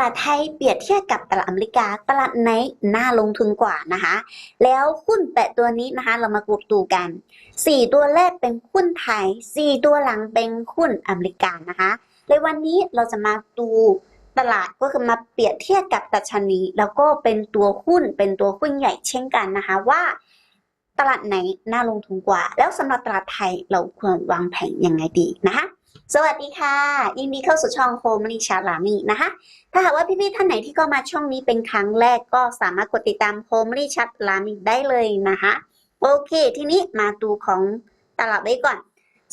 ลาดไทยเปรียบเทียบกับตลาดอเมริกา ตลาดไหนน่าลงทุนกว่านะคะ แล้วหุ้นแปดตัวนี้นะคะ เรามากรุบดูกันสี่ตัวแรกเป็นหุ้นไทยสี่ตัวหลังเป็นหุ้นอเมริกานะคะในวันนี้เราจะมาดูตลาดก็คือมาเปรียบเทียบกับตัชนี แล้วก็เป็นตัวหุ้นเป็นตัวหุ้นใหญ่เช่นกันนะคะว่าตลาดไหนน่าลงทุนกว่า แล้วสำหรับตลาดไทยเราควรวางแผนยังไงดีนะคะ สวัสดีค่ะ ยินดีเข้าสู่ช่องโฮมนิชาลามีนะคะ ถ้าหากว่าพี่ๆท่านไหนที่เข้ามาช่องนี้เป็นครั้งแรกก็สามารถกดติดตามโฮมนิชาลามีได้เลยนะคะ โอเค ทีนี้มาดูของตลาดไว้ก่อน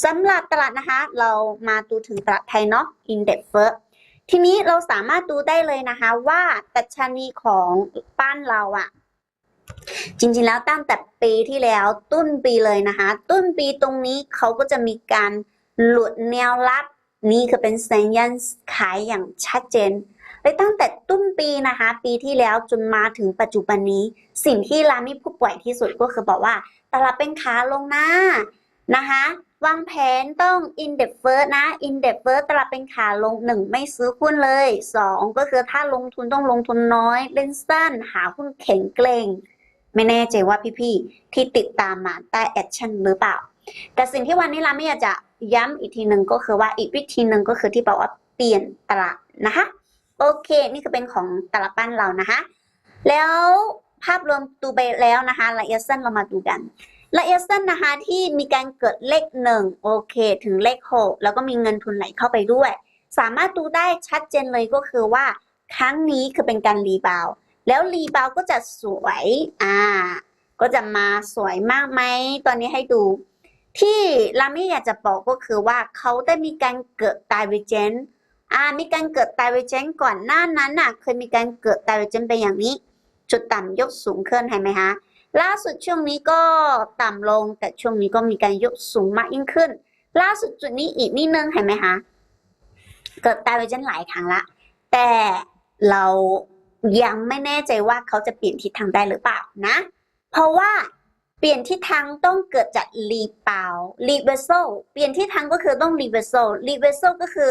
สำหรับตลาดนะคะ เรามาดูถึงตลาดไทยเนาะ Index First ทีนี้เราสามารถดูได้เลยนะคะว่าตัชนีของบ้านเราอะจริงๆแล้วตั้งแต่ปีที่แล้วต้นปีเลยนะคะ ต้นปีตรงนี้เขาก็จะมีการ หลุดแนวรับนี่คือเป็นสัญญาณขายอย่างชัดเจนเลยตั้งแต่ต้นปีนะคะ ปีที่แล้วจนมาถึงปัจจุบันนี้ สิ่งที่รามีผู้ป่วยที่สุดก็คือบอกว่าตลาดเป็นขาลงนะนะคะวางแผนต้อง in the first นะ in the first ตลาดเป็นขาลงหนึ่งไม่ซื้อหุ้นเลยสองก็คือถ้าลงทุนต้องลงทุนน้อย เล่นสั้น หาหุ้นแข็งเกรงไม่แน่ใจว่าพี่ๆที่ติดตามมาได้แอคชั่นหรือเปล่า แต่สิ่งที่วันนี้เราไม่อยากจะ ย้ำอีกทีหนึ่งก็คือว่าอีกวิธีหนึ่งก็คือที่บอกว่าเปลี่ยนตลาดนะคะโอเค นี่คือเป็นของตลาดบ้านเรานะคะ แล้วภาพรวมดูไปแล้วนะคะละเอียดสั้นเรามาดูกันละเอียดสั้นนะคะที่มีการเกิดเลขหนึ่งโอเค ถึงเลขหกแล้วก็มีเงินทุนไหลเข้าไปด้วย สามารถดูได้ชัดเจนเลยก็คือว่า ครั้งนี้คือเป็นการรีบาวแล้วรีบาวก็จะสวยอ่าก็จะมาสวยมากไหมตอนนี้ให้ดู ที่รามี่อยากจะบอกก็คือว่าเขาได้มีการเกิด divergence อ่ามีการเกิด divergence ก่อนหน้านั้นน่ะเคยมีการเกิด divergence เป็นอย่างนี้ จุดต่ำยกสูงขึ้นเห็นไหมคะล่าสุดช่วงนี้ก็ต่ำลงแต่ช่วงนี้ก็มีการยกสูงมากยิ่งขึ้น ล่าสุดจุดนี้อีกนิดนึงเห็นไหมคะเกิด divergence หลายครั้งละ แต่เรายังไม่แน่ใจว่าเขาจะเปลี่ยนทิศทางได้หรือเปล่านะ เพราะว่า เปลี่ยนทิศทางต้องเกิดจากรีเปารีเวอร์โซเปลี่ยนทิศทางก็คือต้องรีเวอร์โซรีเวอร์โซก็คือ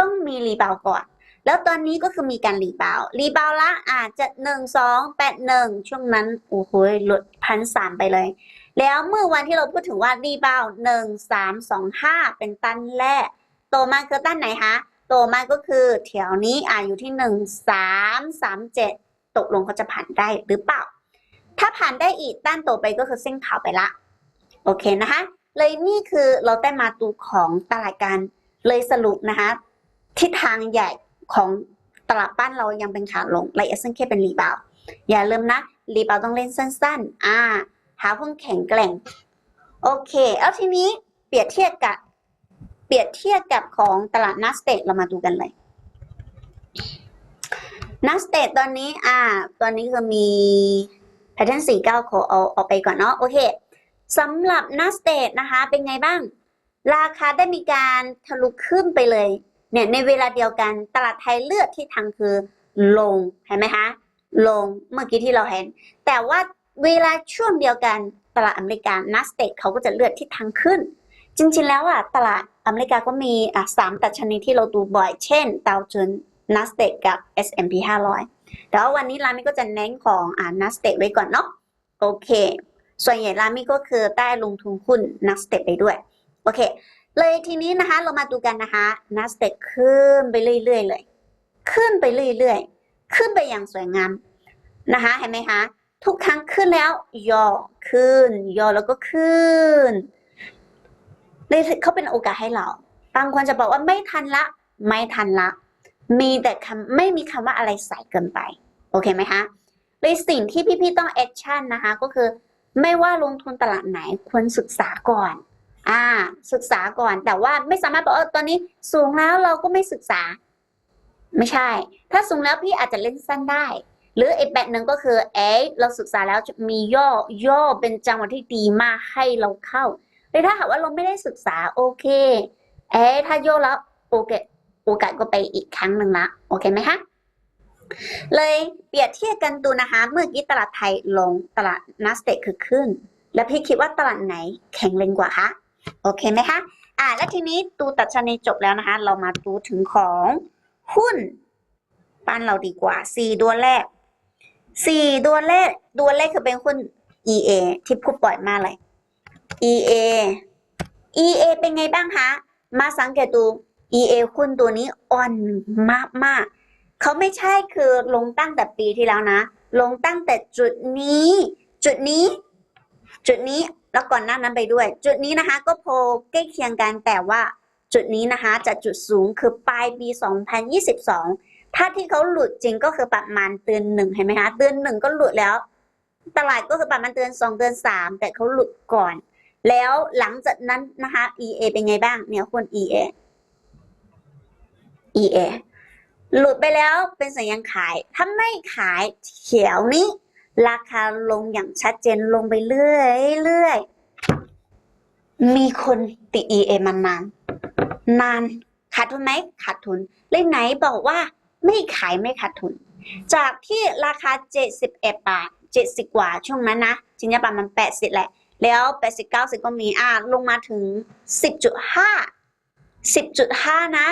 ต้องมีรีเปาก่อน แล้วตอนนี้ก็คือมีการรีเปารีเปาละอาจจะหนึ่งสองแปดหนึ่งช่วงนั้นโอ้โหลดพันสามไปเลย แล้วเมื่อวันที่เราพูดถึงว่ารีเปาหนึ่งสามสองห้าเป็นตันแรกโตมาคือตันไหนคะโตมาก็คือแถวนี้อ่าอยู่ที่หนึ่งสามสามเจ็ดตกลงเขาจะผ่านได้หรือเปล่า ถ้าผ่านได้อีกต้านโตไปก็คือเส้นขาวไปละ โอเคนะคะ เลยนี่คือเราได้มาดูของตลาดการเลยสรุปนะคะทิศทางใหญ่ของตลาดบ้านเรายังเป็นขาลงไลเอสเซนเคเป็นรีบาวอย่าลืมนะรีบาวต้องเล่นสั้นๆ อ่า หาหุ้นแข็งแกร่ง โอเค แล้วทีนี้เปรียบเทียบกับ เปรียบเทียบกับของตลาดนัสเตทเรามาดูกันเลยนัสเตทตอนนี้ อ่า ตอนนี้คือมี แพทเทิร์นสี่เก้าขอเอาเอาไปก่อนเนาะโอเคสำหรับนัสเตทนะคะ เป็นไงบ้าง ราคาได้มีการทะลุขึ้นไปเลยเนี่ยในเวลาเดียวกันตลาดไทยเลือดที่ทางคือลงเห็นไหมคะลงเมื่อกี้ที่เราเห็น แต่ว่าเวลาช่วงเดียวกันตลาดอเมริกานัสเตทเขาก็จะเลือดที่ทางขึ้น จริงๆแล้วอะตลาดอเมริกาก็มีอะสามตัชนีที่เราดูบ่อย เช่นดาวโจนส์นัสเตทกับ S&P 500 แต่ว่าวันนี้รามิก็จะเน้นของอ่านัสเตทไว้ก่อนเนาะโอเค ส่วนใหญ่รามิก็คือได้ลงทุนหุ้นนัสเตทไปด้วยโอเค เลยทีนี้นะคะเรามาดูกันนะคะนัสเตทขึ้นไปเรื่อยๆเลย ขึ้นไปเรื่อยๆ ขึ้นไปอย่างสวยงามนะคะเห็นไหมคะทุกครั้งขึ้นแล้วย่อขึ้นย่อแล้วก็ขึ้นเลยเขาเป็นโอกาสให้เรา บางคนจะบอกว่าไม่ทันละ ไม่ทันละ มีแต่คำไม่มีคำว่าอะไรใส่เกินไป โอเคไหมคะเลยสิ่งที่พี่ๆต้องแอคชั่นนะคะ ก็คือไม่ว่าลงทุนตลาดไหนควรศึกษาก่อน อ่า ศึกษาก่อน แต่ว่าไม่สามารถบอกเออตอนนี้สูงแล้วเราก็ไม่ศึกษา ไม่ใช่ ถ้าสูงแล้วพี่อาจจะเล่นสั้นได้ หรืออีกแบบหนึ่งก็คือ เอ๊ะเราศึกษาแล้วจะมีย่อย่อเป็นจังหวะที่ดีมากให้เราเข้าแต่ถ้าหากว่าเราไม่ได้ศึกษาโอเค เอ๊ะถ้าย่อแล้วโอเค โอกาสก็ไปอีกครั้งหนึ่งละโอเคไหมคะเลยเปรียบเทียบกันดูนะคะ เมื่อกี้ตลาดไทยลงตลาดนัสเตกคือขึ้น แล้วพี่คิดว่าตลาดไหนแข็งแรงกว่าคะโอเคไหมคะอ่าแล้วทีนี้ดูตัดชนีจบแล้วนะคะ เรามาดูถึงของหุ้นปั้นเราดีกว่าสี่ตัวแรกสี่ตัวแรกตัวแรกคือเป็นหุ้น EA ที่พูดบ่อยมากเลย EA EA เป็นไงบ้างคะ มาสังเกตดู EA หุ้นตัวนี้อ่อนมากมากเขาไม่ใช่คือลงตั้งแต่ปีที่แล้วนะ ลงตั้งแต่จุดนี้ จุดนี้ จุดนี้แล้วก่อนหน้านั้นไปด้วย จุดนี้นะคะ ก็โพลใกล้เคียงกันแต่ว่าจุดนี้นะคะจะจุดสูงคือปลายปี 2022 ถ้าที่เขาหลุดจริงก็คือประมาณเตือนหนึ่งเห็นไหมคะเตือนหนึ่งก็หลุดแล้ว ตลาดก็คือประมาณเตือนสองเตือนสามแต่เขาหลุดก่อน แล้วหลังจากนั้นนะคะ EA เป็นไงบ้างเนี่ยคน EA EA หลุดไปแล้วเป็นสัญญาณขาย ถ้าไม่ขายเขียวนี้ ราคาลงอย่างชัดเจนลงไปเรื่อยเรื่อยมีคนติด EA มานาน นานขาดทุนไหมขาดทุนเลยไหนบอกว่าไม่ขายไม่ขาดทุน จากที่ราคา 71 บาท 70 กว่าช่วงนั้นนะจริงๆประมาณ80 แหละ แล้ว 80 90 ก็มีอ่าลงมาถึง 10.5 10.5 นะ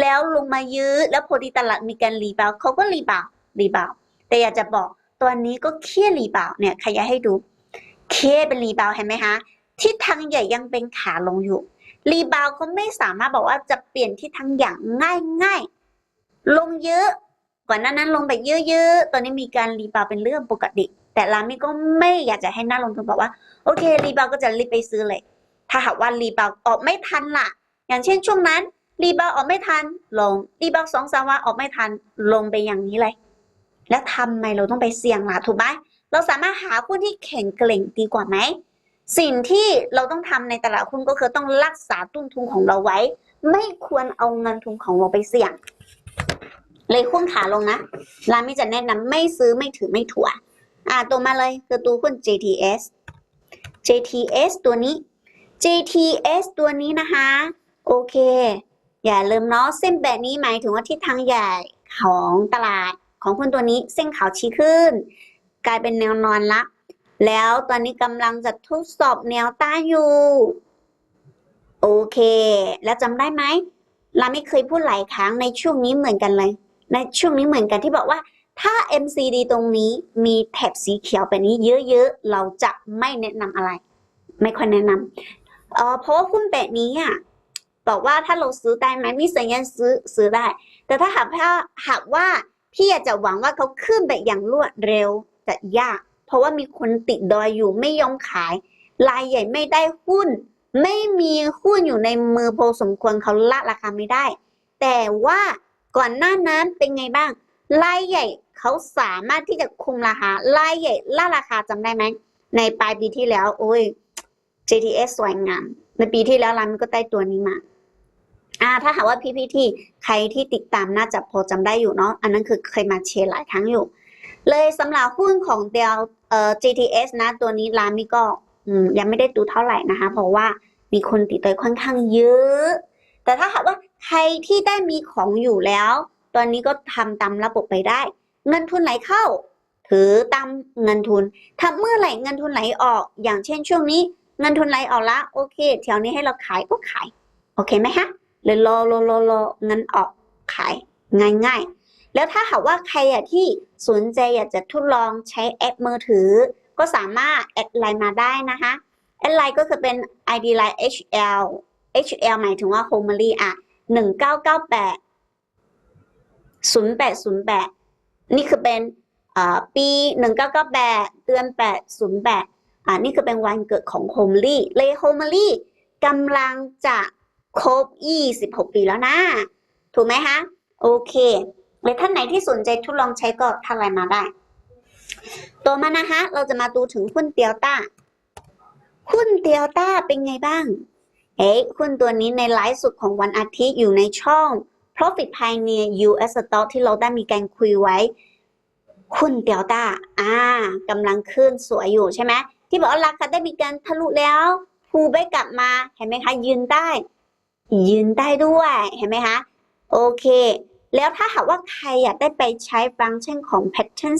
แล้วลงมายื้อแล้วพอดีตลาดมีการรีบาวเขาก็รีบาวรีบาวแต่อยากจะบอกตอนนี้ก็เครียรีบาวเนี่ยขยายให้ดูเครียเป็นรีบาวเห็นไหมคะทิศทางใหญ่ยังเป็นขาลงอยู่ รีบาวก็ไม่สามารถบอกว่าจะเปลี่ยนทิศทางอย่างง่ายง่ายๆลงเยอะก่อนหน้านั้นลงไปเยอะๆ ตอนนี้มีการรีบาวเป็นเรื่องปกติ แต่รามิก็ไม่อยากจะให้นักลงทุนบอกว่า โอเค รีบาวก็จะรีบไปซื้อเลย ถ้าหากว่ารีบาวออกไม่ทันล่ะ อย่างเช่นช่วงนั้น รีบาวด์ออกไม่ทันลงรีบาวด์สองสามวันออกไม่ทันลงไปอย่างนี้เลย แล้วทำไมเราต้องไปเสี่ยงล่ะถูกไหมเราสามารถหาหุ้นที่แข็งแกร่งดีกว่าไหมสิ่งที่เราต้องทำในตลาดหุ้นก็คือต้องรักษาต้นทุนของเราไว้ ไม่ควรเอาเงินทุนของเราไปเสี่ยง เลยหุ้นขาลงนะร้านมิจะแนะนำไม่ซื้อไม่ถือไม่ถัวอ่าตัวมาเลยคือตัวหุ้น JTS JTS ตัวนี้ JTS ตัวนี้นะคะ โอเค อย่าลืมเนาะเส้นแบบนี้หมายถึงว่าทิศทางใหญ่ของตลาดของหุ้นตัวนี้เส้นขาวชี้ขึ้น กลายเป็นแนวนอนละแล้วตอนนี้กำลังจะทดสอบแนวต้านอยู่ โอเค แล้วจำได้ไหมเราไม่เคยพูดหลายครั้งในช่วงนี้เหมือนกันเลย ในช่วงนี้เหมือนกันที่บอกว่าถ้า MCD ตรงนี้มีแถบสีเขียวแบบนี้เยอะๆ เราจะไม่แนะนำอะไร ไม่ค่อยแนะนำเออเพราะว่าหุ้นแบบนี้อะ บอกว่าถ้าเราซื้อได้ไหมมีสัญญาณซื้อซื้อได้ แต่ถ้าหากว่าหากว่าพี่อยากจะหวังว่าเขาขึ้นแบบอย่างรวดเร็วจะยาก เพราะว่ามีคนติดดอยอยู่ไม่ยอมขาย รายใหญ่ไม่ได้หุ้น ไม่มีหุ้นอยู่ในมือพอสมควรเขาละราคาไม่ได้ แต่ว่าก่อนหน้านั้นเป็นไงบ้าง รายใหญ่เขาสามารถที่จะคุมราคารายใหญ่ล่าราคาจำได้ไหมในปลายปีที่แล้ว โอ้ย JTS สวยงามในปีที่แล้วร้านมันก็ได้ตัวนี้มา อ่าถ้าหากว่า PPT ใครที่ติดตามน่าจะพอจำได้อยู่เนาะอันนั้นคือเคยมาเชียร์หลายครั้งอยู่ เลยสำหรับหุ้นของเดลเอ่อ JTS นะตัวนี้ร้านนี้ก็ยังไม่ได้ดูเท่าไหร่นะคะ เพราะว่ามีคนติดตัวค่อนข้างเยอะ แต่ถ้าหากว่าใครที่ได้มีของอยู่แล้ว ตอนนี้ก็ทำตามระบบไปได้ เงินทุนไหลเข้า ถือตามเงินทุนถ้าเมื่อไหร่เงินทุนไหลออก อย่างเช่นช่วงนี้ เงินทุนไหลออกละโอเคแถวนี้ให้เราขายก็ขาย โอเคไหมฮะ เลยรอรอรอรอเงินออกขายง่ายๆแล้วถ้าหากว่าใครอะที่สนใจอยากจะทดลองใช้แอปมือถือ ก็สามารถแอดไลน์มาได้นะคะแอดไลน์ก็คือเป็น ID line HL HL หมายถึงว่า Homely อะ1998 0808 นี่คือเป็นอ่าปี 1998 เดือน 808อ่านี่คือเป็นวันเกิดของ Homely เลย Homely กำลังจะ ครบ 26 ปีแล้วนะ ถูกไหมคะ โอเคเลยท่านไหนที่สนใจทดลองใช้ก็ทักไลน์มาได้ ต่อมานะคะ เราจะมาดูถึงหุ้นเตียวต้า หุ้นเตียวต้าเป็นไงบ้าง เอ๊ะหุ้นตัวนี้ในไลฟ์สุดของวันอาทิตย์อยู่ในช่อง Profit Pioneer US Stock ที่เราได้มีการคุยไว้หุ้นเตียวต้า อ่ากำลังขึ้นสวยอยู่ใช่ไหมที่บอกว่าราคาได้มีการทะลุแล้วพูไปกลับมา เห็นไหมคะ ยืนได้ ยืนได้ด้วยเห็นไหมคะ โอเค แล้วถ้าหากว่าใครอยากได้ไปใช้ฟังก์ชันของ Pattern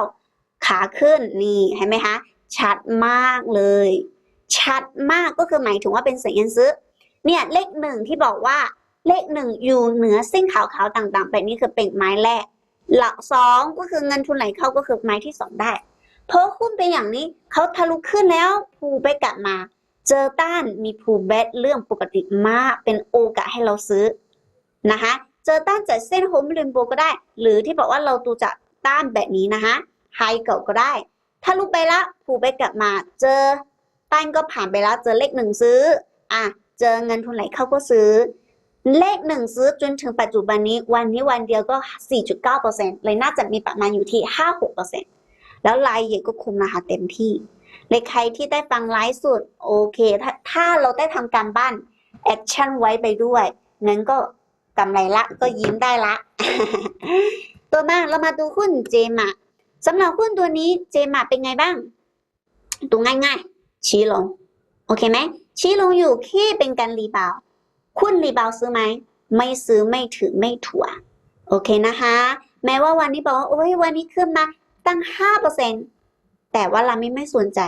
49 ขาขึ้นนี่เห็นไหมคะ ชัดมากเลย ชัดมากก็คือหมายถึงว่าเป็นสัญญาณซื้อ เนี่ยเลขหนึ่งที่บอกว่าเลขหนึ่งอยู่เหนือเส้นขาวๆต่างๆแบบนี้คือเป็นไม้แรก หลักสองก็คือเงินทุนไหลเข้าก็คือไม้ที่สองได้เพราะหุ้นเป็นอย่างนี้เขาทะลุขึ้นแล้วภูไปกลับมา เจอต้านมีภูแบทเรื่องปกติมากเป็นโอกาสให้เราซื้อนะคะเจอต้านจากเส้นโฮมลิมโบก็ได้ หรือที่บอกว่าเราดูจากต้านแบบนี้นะคะไฮเก่าก็ได้ ถ้าลุกไปละผูไปกลับมา เจอต้านก็ผ่านไปแล้วเจอเลขหนึ่งซื้ออะเจอเงินทุนไหลเข้าก็ซื้อ เลขหนึ่งซื้อจนถึงปัจจุบันนี้วันนี้วันเดียวก็ 4.9%เลยน่าจะมีประมาณอยู่ที่ 5-6%แล้วรายใหญ่ก็คุมนะคะเต็มที่ เลยใครที่ได้ฟังไลฟ์สุดโอเคถ้าถ้าเราได้ทำการบ้านแอคชั่นไว้ไปด้วยงั้นก็กำไรละก็ยิ้มได้ละ ตัวมาเรามาดูหุ้นเจมาสำหรับหุ้นตัวนี้เจมาเป็นไงบ้าง ดูง่ายๆ ชี้ลง โอเคไหมชี้ลงอยู่แค่เป็นการรีบาวหุ้นรีบาวซื้อไหม ไม่ซื้อไม่ถือไม่ถัวโอเคนะคะ แม้ว่าวันนี้บอกว่าโอ้ยวันนี้ขึ้นมาตั้ง5% แต่ว่าเราไม่ไม่สนใจ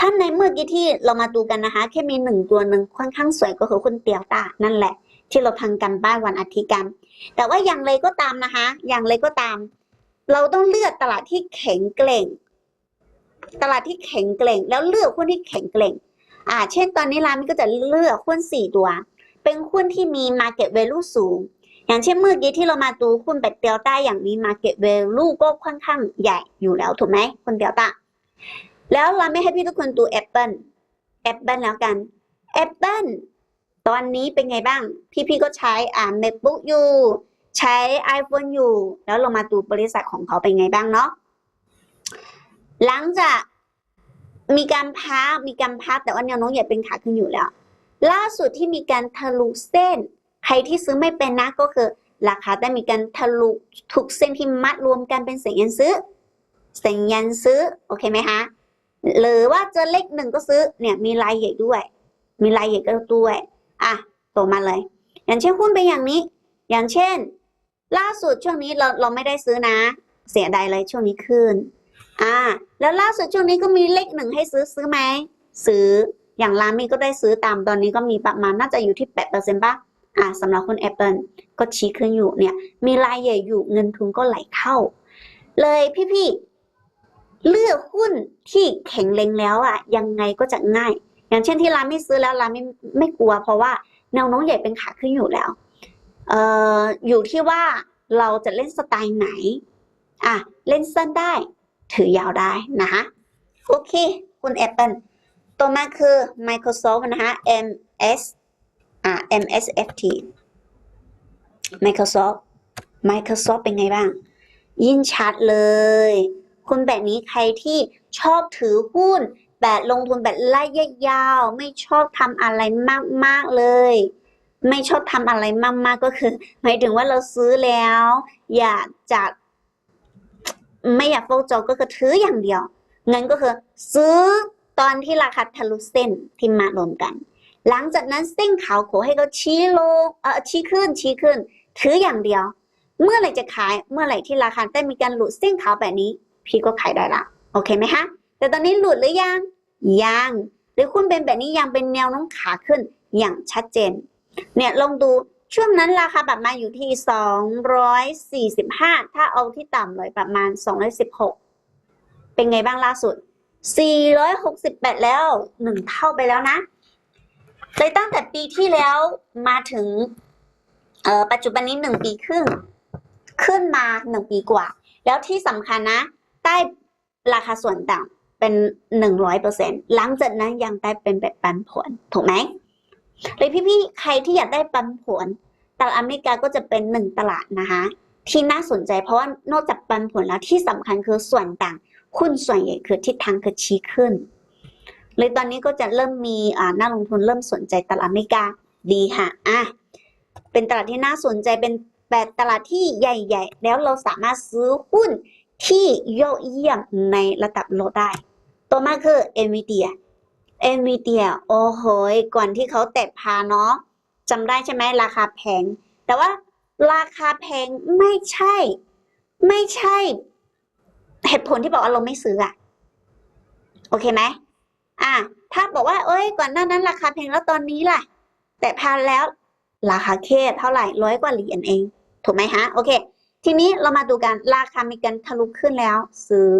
ท่านในเมื่อกี้ที่เรามาดูกันนะคะ แค่มีหนึ่งตัวหนึ่งค่อนข้างสวยก็คือคุณเตียวตานั่นแหละ ที่เราทำกันบ้านวันอาทิตย์กัน แต่ว่าอย่างไรก็ตามนะคะ อย่างไรก็ตาม เราต้องเลือกตลาดที่แข็งแกร่ง ตลาดที่แข็งแกร่ง แล้วเลือกหุ้นที่แข็งแกร่ง อ่า เช่น ตอนนี้ร้านมันก็จะเลือกหุ้นสี่ตัว เป็นหุ้นที่มี market value สูงอย่างเช่นเมื่อกี้ที่เรามาดูหุ้นแบบเดลต้าอย่างนี้ market value ก็ค่อนข้างใหญ่อยู่แล้วถูกไหมคุณเดลต้า แล้วเราไม่ให้พี่ทุกคนดู Apple Apple แล้วกัน Apple ตอนนี้เป็นไงบ้าง พี่ๆก็ใช้อ่า MacBook อยู่ ใช้ iPhone อยู่ แล้วเรามาดูบริษัทของเขาเป็นไงบ้างเนาะหลังจากมีการพักมีการพักแต่ว่าแนวโน้มใหญ่เป็นขาขึ้นอยู่แล้ว ล่าสุดที่มีการทะลุเส้น ใครที่ซื้อไม่เป็นนะก็คือราคาได้มีการทะลุทุกเส้นที่มัดรวมกันเป็นสัญญาณซื้อ สัญญาณซื้อ โอเคไหมคะหรือว่าเจอเลขหนึ่งก็ซื้อเนี่ยมีรายใหญ่ด้วย มีรายใหญ่ก็ด้วยอะตกมาเลย อย่างเช่นหุ้นเป็นอย่างนี้ อย่างเช่น ล่าสุดช่วงนี้เราเราไม่ได้ซื้อนะ เสียดายเลยช่วงนี้ขึ้นอ่าแล้วล่าสุดช่วงนี้ก็มีเลขหนึ่งให้ซื้อซื้อไหมซื้ออย่างรามีก็ได้ซื้อตามตอนนี้ก็มีประมาณน่าจะอยู่ที่แปดเปอร์เซ็นต์ป่ะอ่าสำหรับคน Apple ก็ชี้ขึ้นอยู่เนี่ย มีรายใหญ่อยู่เงินทุนก็ไหลเข้า เลยพี่ๆ เลือกหุ้นที่แข็งแรงแล้วอะยังไงก็จะง่าย อย่างเช่นที่ร้านไม่ซื้อแล้วร้านไม่ไม่กลัว เพราะว่าแนวโน้มใหญ่เป็นขาขึ้นอยู่แล้วเอ่ออยู่ที่ว่าเราจะเล่นสไตล์ไหนอะเล่นสั้นได้ ถือยาวได้นะคะโอเค คุณ Apple ต่อมาคือ Microsoft นะคะ MS อ่า MSFT Microsoft Microsoft เป็นไงบ้าง ยิ่งชัดเลย คุณแบบนี้ใครที่ชอบถือหุ้น แบบลงทุนแบบระยะยาว ไม่ชอบทำอะไรมากๆเลย ไม่ชอบทำอะไรมากๆก็คือ หมายถึงว่าเราซื้อแล้ว อยากจะไม่อยากโฟกจอก็คือถืออย่างเดียวเงินก็คือซื้อตอนที่ราคาทะลุเส้นที่มารวมกัน หลังจากนั้นเส้นขาวโขให้เขาชี้ลงเออชี้ขึ้นชี้ขึ้น ถืออย่างเดียว เมื่อไหร่จะขายเมื่อไหร่ที่ราคาได้มีการหลุดเส้นขาวแบบนี้ พี่ก็ขายได้ละโอเคไหมคะแต่ตอนนี้หลุดหรือยังยังหรือคุณเป็นแบบนี้ยังเป็นแนวน้มขาขึ้นอย่างชัดเจน เนี่ยลองดูช่วงนั้นราคาประมาอยู่ที่ 245 ถ้าเอาที่ต่ำเลยประมาณ 216 เป็นไงบ้างล่าสุด 468 แล้วหนึ่งเท่าไปแล้วนะเลยตั้งแต่ปีที่แล้วมาถึงเออปัจจุบันนี้หนึ่งปีครึ่ง ขึ้นมาหนึ่งปีกว่า แล้วที่สำคัญนะ ได้ราคาส่วนต่างเป็นหนึ่งร้อยเปอร์เซ็นหลังจากนั้นยังได้เป็นแบบปันผลถูกไหมเลยพี่ๆใครที่อยากได้ปันผลตลาดอเมริกาก็จะเป็นหนึ่งตลาดนะคะที่น่าสนใจเพราะว่านอกจากปันผลแล้วที่สำคัญคือส่วนต่างหุ้นส่วนใหญ่คือทิศทางคือชี้ขึ้นเลยตอนนี้ก็จะเริ่มมีอ่านักลงทุนเริ่มสนใจตลาดอเมริกาดีค่ะอะเป็นตลาดที่น่าสนใจเป็นแบบตลาดที่ใหญ่ ๆ แล้วเราสามารถซื้อหุ้น ที่ยอดเยี่ยมในระดับโลกได้ ต่อมาคือ NVIDIA NVIDIA โอ้โหก่อนที่เขาแตะพาเนาะจำได้ใช่ไหมราคาแพง แต่ว่าราคาแพงไม่ใช่ ไม่ใช่ เหตุผลที่บอกว่าเราไม่ซื้ออะโอเคไหมอะถ้าบอกว่า เอ้ย ก่อนหน้านั้น ราคาแพงแล้วตอนนี้ล่ะ แต่พานแล้วราคาแค่เท่าไหร่ร้อยกว่าเหรียญเอง ถูกไหมฮะ โอเค ทีนี้เรามาดูกันราคามีการทะลุขึ้นแล้วซื้อ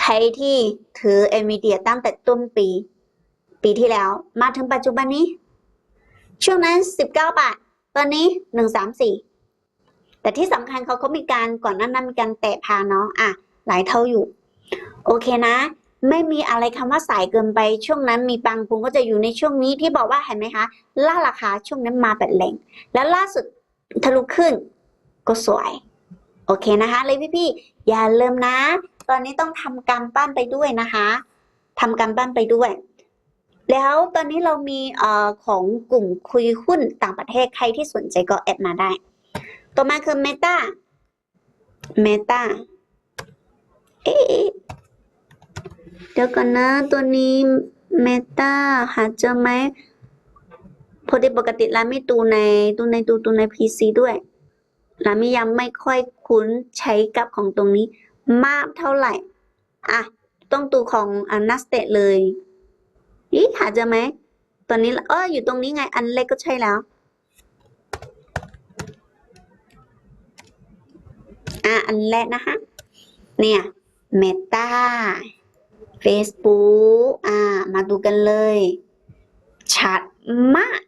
ใครที่ถือ NVIDIA ตั้งแต่ต้นปี ปีที่แล้ว มาถึงปัจจุบันนี้ ช่วงนั้น 19 บาท ตอนนี้ 134 แต่ที่สำคัญเขาก็มีการก่อนหน้านั้นมีการแตะพาเนาะอะ หลายเท่าอยู่ โอเคนะ ไม่มีอะไรคำว่าสายเกินไป ช่วงนั้นมีปังปุงก็จะอยู่ในช่วงนี้ที่บอกว่าเห็นไหมคะล่าราคาช่วงนั้นมาแบบแรงแล้วล่าสุดทะลุขึ้น ก็สวย โอเคนะคะ เลยพี่ๆอย่าลืมนะ ตอนนี้ต้องทำการบ้านไปด้วยนะคะทำการบ้านไปด้วย แล้วตอนนี้เรามีเอ่อของกลุ่มคุยหุ้นต่างประเทศใครที่สนใจก็แอดมาได้ ต่อมาคือ Meta Meta เอ๊ะเดี๋ยวก่อนนะตัวนี้ Meta หาเจอไหมพอดีปกติร้านไม่ดูในดูในดูดูใน PC ด้วย ราม่ยังไม่ค่อยคุ้นใช้กับของตรงนี้มากเท่าไหร่ อะ ต้องดูของอันนัสเตเลยอีหาเจอไหม ตอนนี้เอออยู่ตรงนี้ไง อันเล็กก็ใช่แล้ว อะ อันแรกนะคะ เนี่ย Meta Facebook อ่า มาดูกันเลย ชัดมาก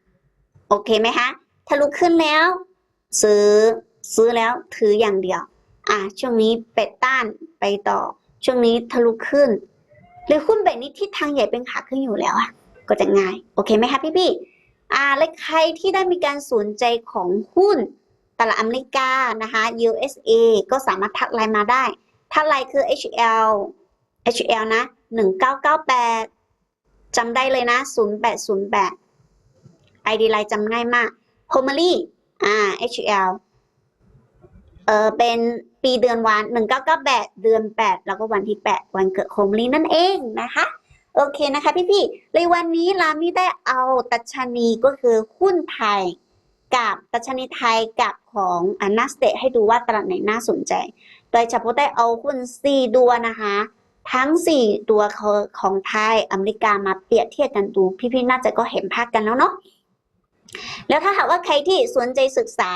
โอเคไหมคะทะลุขึ้นแล้ว ซื้อ ซื้อแล้วถืออย่างเดียว อะช่วงนี้เป็ดต้านไปต่อ ช่วงนี้ทะลุขึ้น หรือหุ้นแบบนี้ทิศทางใหญ่เป็นขาขึ้นอยู่แล้วอะ ก็จะง่าย โอเคไหมคะพี่พี่อ่าและใครที่ได้มีการสนใจของหุ้นตลาดอเมริกานะคะ USA ก็สามารถทักไลน์มาได้ ทักไลน์คือ HL HL นะ 1998จำได้เลยนะ 0808 ID ไลน์จำง่ายมาก h o m e l y อ่า HL เออเป็นปีเดือนวัน1998เดือน8แล้วก็วันที่8วันเกิดโฮมลีนั่นเองนะคะ โอเคนะคะพี่ๆในวันนี้ลามี่ได้เอาตัชนีก็คือหุ้นไทยกับตัชนีไทยกับของอันนัสเตให้ดูว่าตลาดไหนน่าสนใจ โดยเฉพาะได้เอาหุ้น4ตัวนะคะ ทั้ง4ตัวของไทยอเมริกามาเปรียบเทียบกันดู พี่ๆน่าจะก็เห็นภาพกันแล้วเนาะแล้วถ้าหากว่าใครที่สนใจศึกษา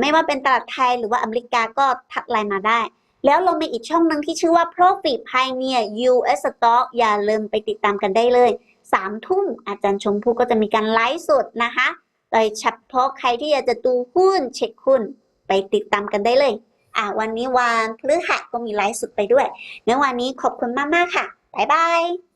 ไม่ว่าเป็นตลาดไทยหรือว่าอเมริกาก็ทักไลน์มาได้ แล้วเรามีอีกช่องหนึ่งที่ชื่อว่า Profit Pioneer US Stock อย่าลืมไปติดตามกันได้เลยสามทุ่มอาจารย์ชมพู่ก็จะมีการไลฟ์สดนะคะโดยเฉพาะใครที่อยากจะดูหุ้นเช็คหุ้นไปติดตามกันได้เลย อ่าวันนี้วันพฤหัสก็มีไลฟ์สดไปด้วยงั้นวันนี้ขอบคุณมาก ๆ ค่ะ บ๊ายบาย